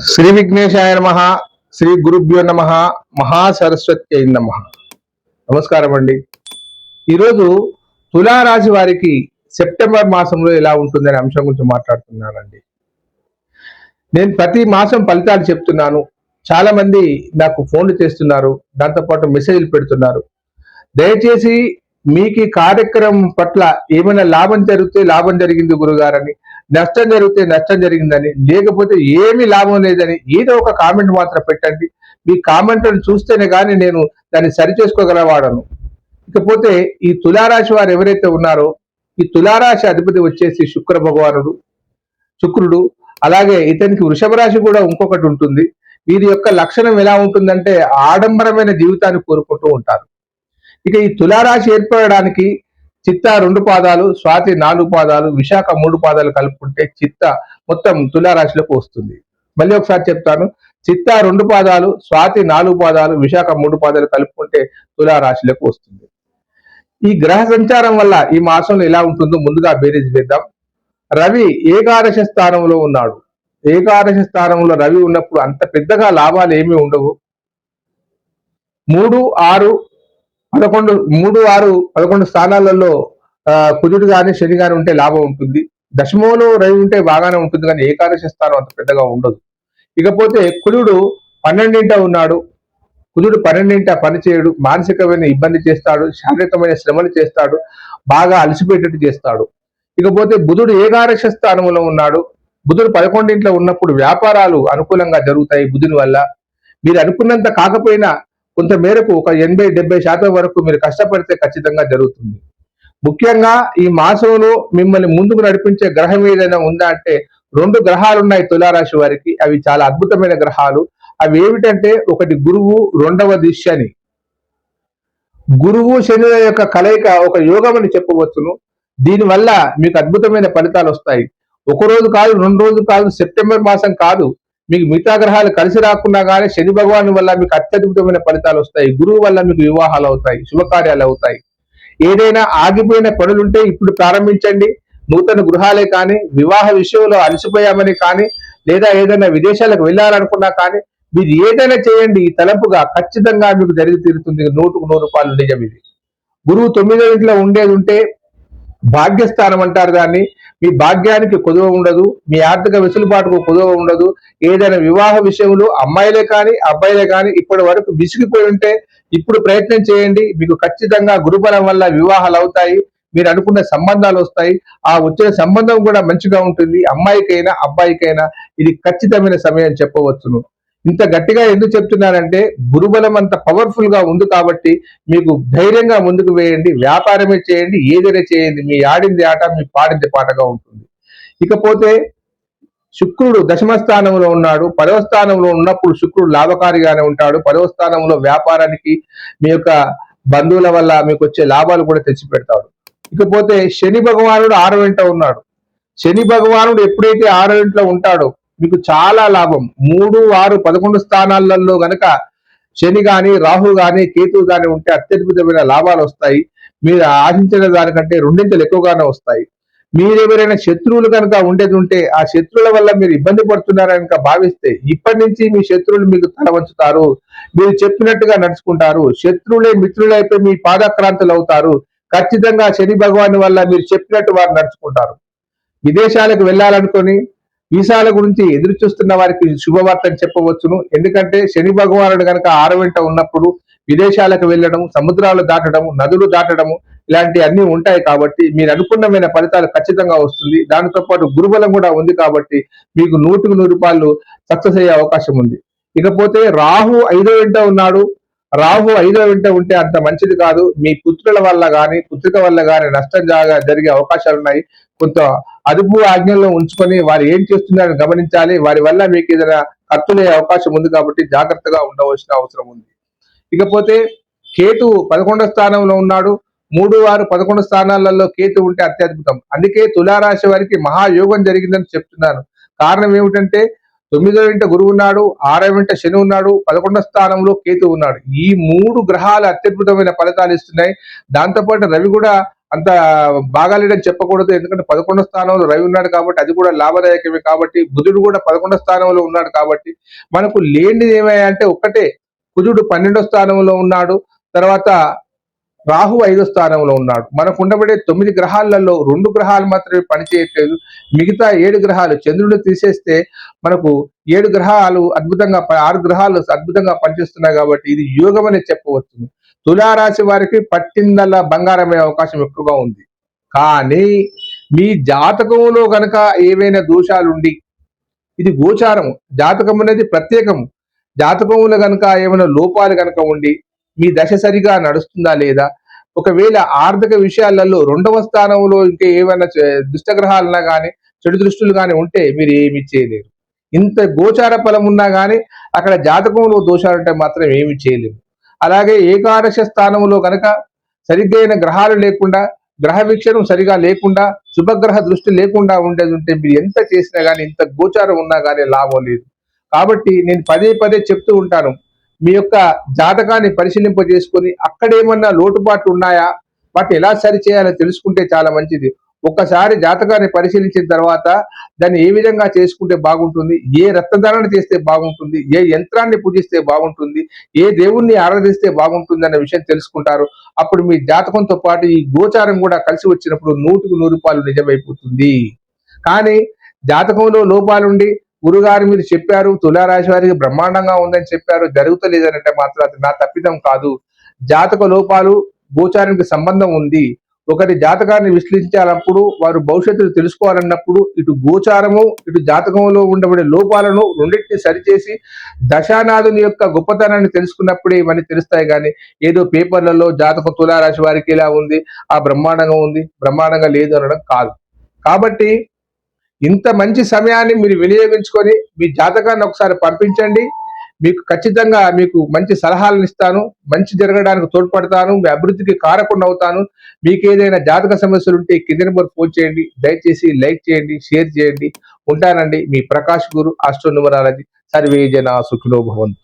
శ్రీ విఘ్నేశాయ నమ శ్రీ గురుభ్యో నమ మహాసరస్వతి నమ. నమస్కారం అండి. ఈరోజు తులారాశి వారికి సెప్టెంబర్ మాసంలో ఎలా ఉంటుందనే అంశం గురించి మాట్లాడుతున్నానండి. నేను ప్రతి మాసం ఫలితాలు చెప్తున్నాను. చాలా మంది నాకు ఫోన్లు చేస్తున్నారు. దాంతోపాటు మెసేజ్లు పెడుతున్నారు. దయచేసి మీకు కార్యక్రమం పట్ల ఏమైనా లాభం జరిగితే లాభం జరిగింది గురుగారని నష్టం జరిగితే నష్టం జరిగిందని లేకపోతే ఏమీ లాభం లేదని ఏదో ఒక కామెంట్ మాత్రం పెట్టండి. మీ కామెంట్లను చూస్తేనే కానీ నేను దాన్ని సరిచేసుకోగలవాడను. ఇకపోతే ఈ తులారాశి వారు ఎవరైతే ఉన్నారో ఈ తులారాశి అధిపతి వచ్చేసి శుక్ర భగవానుడు శుక్రుడు అలాగే ఇతనికి వృషభ రాశి కూడా ఇంకొకటి ఉంటుంది. వీరి యొక్క లక్షణం ఎలా ఉంటుందంటే ఆడంబరమైన జీవితాన్ని కోరుకుంటూ ఉంటారు. ఇక ఈ తులారాశి ఏర్పడడానికి చిత్త రెండు పాదాలు స్వాతి నాలుగు పాదాలు విశాఖ మూడు పాదాలు కలుపుకుంటే చిత్త మొత్తం తులారాశిలోకి వస్తుంది. మళ్ళీ ఒకసారి చెప్తాను. చిత్త రెండు పాదాలు స్వాతి నాలుగు పాదాలు విశాఖ మూడు పాదాలు కలుపుకుంటే తులారాశిలోకి వస్తుంది. ఈ గ్రహ సంచారం వల్ల ఈ మాసంలో ఎలా ఉంటుందో ముందుగా బేరీజ్ వేద్దాం. రవి ఏకాదశ స్థానంలో ఉన్నాడు. ఏకాదశ స్థానంలో రవి ఉన్నప్పుడు అంత పెద్దగా లాభాలు ఏమీ ఉండవు. మూడు ఆరు పదకొండు మూడు ఆరు పదకొండు స్థానాలలో కుజుడు కానీ శని కానీ ఉంటే లాభం ఉంటుంది. దశమంలో రవి ఉంటే బాగానే ఉంటుంది కానీ ఏకాదశి స్థానం అంత పెద్దగా ఉండదు. ఇకపోతే కుజుడు పన్నెండింట ఉన్నాడు. కుజుడు పన్నెండింట పనిచేయడు మానసికమైన ఇబ్బంది చేస్తాడు. శారీరకమైన శ్రమలు చేస్తాడు. బాగా అలసిపోయేటట్టు చేస్తాడు. ఇకపోతే బుధుడు ఏకాదశ స్థానంలో ఉన్నాడు. బుధుడు పదకొండింట్లో ఉన్నప్పుడు వ్యాపారాలు అనుకూలంగా జరుగుతాయి బుధుని వల్ల. మీరు అనుకున్నంత కాకపోయినా కొంత మేరకు ఒక ఎనభై డెబ్బై శాతం వరకు మీరు కష్టపడితే ఖచ్చితంగా జరుగుతుంది. ముఖ్యంగా ఈ మాసంలో మిమ్మల్ని ముందుకు నడిపించే గ్రహం ఏదైనా ఉందా అంటే రెండు గ్రహాలు ఉన్నాయి తులారాశి వారికి. అవి చాలా అద్భుతమైన గ్రహాలు. అవి ఏమిటంటే ఒకటి గురువు రెండవది శని. గురువు శని యొక్క కలయిక ఒక యోగం అని చెప్పవచ్చును. దీనివల్ల మీకు అద్భుతమైన ఫలితాలు వస్తాయి. ఒక రోజు కాదు రెండు రోజు కాదు సెప్టెంబర్ మాసం కాదు. మీకు మిగతా గ్రహాలు కలిసి రాకున్నా కానీ శని భగవాన్ వల్ల మీకు అత్యద్భుతమైన ఫలితాలు వస్తాయి. గురువు వల్ల మీకు వివాహాలు అవుతాయి శుభకార్యాలు అవుతాయి. ఏదైనా ఆగిపోయిన పనులుంటే ఇప్పుడు ప్రారంభించండి. నూతన గృహాలే కానీ వివాహ విషయంలో అలసిపోయామని కానీ లేదా ఏదైనా విదేశాలకు వెళ్ళాలనుకున్నా కానీ మీరు ఏదైనా చేయండి. ఈ తలంపుగా ఖచ్చితంగా మీకు జరిగి తీరుతుంది. నూటుకు నూరు రూపాయలు నిజం ఇది. గురువు తొమ్మిదో ఇంట్లో ఉండేది ఉంటే భాగ్యస్థానం అంటారు దాన్ని. మీ భాగ్యానికి కొదువ ఉండదు. మీ ఆర్థిక వెసులుబాటుకు కొదువ ఉండదు. ఏదైనా వివాహ విషయంలో అమ్మాయిలే కానీ అబ్బాయిలే కానీ ఇప్పటి వరకు విసిగిపోయి ఉంటే ఇప్పుడు ప్రయత్నం చేయండి. మీకు ఖచ్చితంగా గురుబలం వల్ల వివాహాలు అవుతాయి. మీరు అనుకున్న సంబంధాలు వస్తాయి. ఆ వచ్చిన సంబంధం కూడా మంచిగా ఉంటుంది. అమ్మాయికైనా అబ్బాయికైనా ఇది ఖచ్చితమైన సమయం చెప్పవచ్చును. ఇంత గట్టిగా ఎందుకు చెప్తున్నానంటే గురుబలం అంత పవర్ఫుల్గా ఉంది కాబట్టి మీకు ధైర్యంగా ముందుకు వేయండి వ్యాపారమే చేయండి ఏదైనా చేయండి. మీ ఆడింది ఆట మీ పాడింది పాటగా ఉంటుంది. ఇకపోతే శుక్రుడు దశమ స్థానంలో ఉన్నాడు. పదవ స్థానంలో ఉన్నప్పుడు శుక్రుడు లాభకారిగానే ఉంటాడు. పదవ స్థానంలో వ్యాపారానికి మీ యొక్క బంధువుల వల్ల మీకు వచ్చే లాభాలు కూడా తెచ్చిపెడతాడు. ఇకపోతే శని భగవానుడు ఆరో ఇంట ఉన్నాడు. శని భగవానుడు ఎప్పుడైతే ఆరో ఇంట్లో ఉంటాడో మీకు చాలా లాభం. మూడు ఆరు పదకొండు స్థానాలలో గనక శని గాని రాహు గాని కేతు గాని ఉంటే అత్యద్భుతమైన లాభాలు వస్తాయి. మీరు ఆశించిన దానికంటే రెండింతలు ఎక్కువగానే వస్తాయి. మీరెవరైనా శత్రువులు కనుక ఉండేది ఉంటే ఆ శత్రువుల వల్ల మీరు ఇబ్బంది పడుతున్నారని కనుక భావిస్తే ఇప్పటి నుంచి మీ శత్రువులు మీకు తల వంచుతారు. మీరు చెప్పినట్టుగా నడుచుకుంటారు. శత్రువులే మిత్రులైపోయి మీ పాదక్రాంతులు అవుతారు. ఖచ్చితంగా శని భగవాన్ వల్ల మీరు చెప్పినట్టు వారు నడుచుకుంటారు. విదేశాలకు వెళ్ళాలనుకొని వీసాల గురించి ఎదురు చూస్తున్న వారికి శుభవార్తను చెప్పవచ్చును. ఎందుకంటే శని భగవానుడు కనుక ఆరవెంట ఉన్నప్పుడు విదేశాలకు వెళ్ళడం సముద్రాలు దాటడం నదులు దాటడము ఇలాంటి అన్ని ఉంటాయి కాబట్టి మీరు అనుకున్నమైన ఫలితాలు ఖచ్చితంగా వస్తుంది. దానితో పాటు గురుబలం కూడా ఉంది కాబట్టి మీకు నూటికి నూరు రూపాయలు సక్సెస్ అయ్యే అవకాశం ఉంది. ఇకపోతే రాహు ఐదో ఇంట ఉన్నాడు. రాహు ఐదో వెంట ఉంటే అంత మంచిది కాదు. మీ పుత్రుల వల్ల గాని పుత్రిక వల్ల గాని నష్టం జాగా జరిగే అవకాశాలు ఉన్నాయి. కొంత అదుపు ఆజ్ఞల్లో ఉంచుకొని వారు ఏం చేస్తున్నారని గమనించాలి. వారి వల్ల మీకు ఏదైనా ఖర్చులయ్యే అవకాశం ఉంది కాబట్టి జాగ్రత్తగా ఉండవలసిన అవసరం ఉంది. ఇకపోతే కేతు పదకొండో స్థానంలో ఉన్నాడు. మూడు ఆరు పదకొండు స్థానాలలో కేతు ఉంటే అత్యద్భుతం. అందుకే తులారాశి వారికి మహాయోగం జరిగిందని చెప్తున్నాను. కారణం ఏమిటంటే తొమ్మిదో ఇంట గురువు ఉన్నాడు ఆరో ఇంట శని ఉన్నాడు పదకొండో స్థానంలో కేతు ఉన్నాడు. ఈ మూడు గ్రహాలు అత్యద్భుతమైన ఫలితాలు ఇస్తున్నాయి. దాంతోపాటు రవి కూడా అంత బాగాలేడని చెప్పకూడదు ఎందుకంటే పదకొండో స్థానంలో రవి ఉన్నాడు కాబట్టి అది కూడా లాభదాయకమే కాబట్టి బుధుడు కూడా పదకొండో స్థానంలో ఉన్నాడు కాబట్టి మనకు లేనిది ఏమయ్యంటే ఒక్కటే. కుజుడు పన్నెండో స్థానంలో ఉన్నాడు తర్వాత రాహు ఐదో స్థానంలో ఉన్నాడు. మనకు ఉండబడే తొమ్మిది గ్రహాలలో రెండు గ్రహాలు మాత్రమే పనిచేయట్లేదు. మిగతా ఏడు గ్రహాలు చంద్రుడిని తీసేస్తే మనకు ఏడు గ్రహాలు అద్భుతంగా ఆరు గ్రహాలు అద్భుతంగా పనిచేస్తున్నాయి కాబట్టి ఇది యోగం అనే చెప్పవచ్చు. తులారాశి వారికి పట్టిందల్లా బంగారమే అవకాశం ఎక్కువగా ఉంది. కానీ మీ జాతకంలో గనక ఏవైనా దోషాలుండి ఇది గోచారం జాతకం అనేది ప్రత్యేకము. జాతకంలో గనక ఏమైనా లోపాలు గనక ఉండి మీ దశ సరిగా నడుస్తుందా లేదా? ఒకవేళ ఆర్థిక విషయాలలో రెండవ స్థానంలో ఇంకా ఏమైనా దుష్టగ్రహాలన్నా కానీ చెడు దృష్టులు కానీ ఉంటే మీరు ఏమి చేయలేరు. ఇంత గోచార ఫలం ఉన్నా కానీ అక్కడ జాతకంలో దోషాలు ఉంటే మాత్రం ఏమి చేయలేము. అలాగే ఏకాదశ స్థానంలో కనుక సరిగ్గైన గ్రహాలు లేకుండా గ్రహ వీక్షణం సరిగా లేకుండా శుభగ్రహ దృష్టి లేకుండా ఉండేది ఉంటే మీరు ఎంత చేసినా కానీ ఇంత గోచారం ఉన్నా కానీ లాభం లేదు. కాబట్టి నేను పదే పదే చెప్తూ ఉంటాను. మీ యొక్క జాతకాన్ని పరిశీలింపజేసుకొని అక్కడేమన్నా లోటుపాట్లు ఉన్నాయా? వాటిని ఎలా సరి చేయాలో తెలుసుకుంటే చాలా మంచిది. ఒక్కసారి జాతకాన్ని పరిశీలించిన తర్వాత దాన్ని ఏ విధంగా చేసుకుంటే బాగుంటుంది? ఏ రక్తధారణ చేస్తే బాగుంటుంది? ఏ యంత్రాన్ని పూజిస్తే బాగుంటుంది? ఏ దేవుణ్ణి ఆరాధిస్తే బాగుంటుంది అనే విషయం తెలుసుకుంటారు. అప్పుడు మీ జాతకంతో పాటు ఈ గోచారం కూడా కలిసి వచ్చినప్పుడు నూటికి నూరు రూపాయలు నిజమైపోతుంది. కానీ జాతకంలో లోపాలుండి గురుగారు మీరు చెప్పారు తులారాశి వారికి బ్రహ్మాండంగా ఉందని చెప్పారు జరుగుతలేదని అంటే మాత్రం అది నా తప్పిదం కాదు. జాతక లోపాలు గోచారానికి సంబంధం ఉంది. ఒకరి జాతకాన్ని విశ్లేషించాలన్నప్పుడు వారు భవిష్యత్తును తెలుసుకోవాలన్నప్పుడు ఇటు గోచారము ఇటు జాతకంలో ఉండబడే లోపాలను రెండింటిని సరిచేసి దశానాథుని యొక్క గొప్పతనాన్ని తెలుసుకున్నప్పుడే ఇవన్నీ తెలుస్తాయి కానీ ఏదో పేపర్లలో జాతకం తులారాశి వారికి ఇలా ఉంది ఆ బ్రహ్మాండంగా ఉంది బ్రహ్మాండంగా లేదు అనడం కాదు. కాబట్టి ఇంత మంచి సమయాన్ని మీరు వినియోగించుకొని మీ జాతకాన్ని ఒకసారి పంపించండి. మీకు ఖచ్చితంగా మీకు మంచి సలహాలను ఇస్తాను. మంచి జరగడానికి తోడ్పడతాను. మీ అభివృద్ధికి కారకుండా అవుతాను. మీకు ఏదైనా జాతక సమస్యలు ఉంటే కింద నెంబర్ ఫోన్ చేయండి. దయచేసి లైక్ చేయండి షేర్ చేయండి. ఉంటానండి మీ ప్రకాష్ గురు ఆస్ట్రో న్యూమరాలజీ. సర్వే జన సుఖినో భవంతు.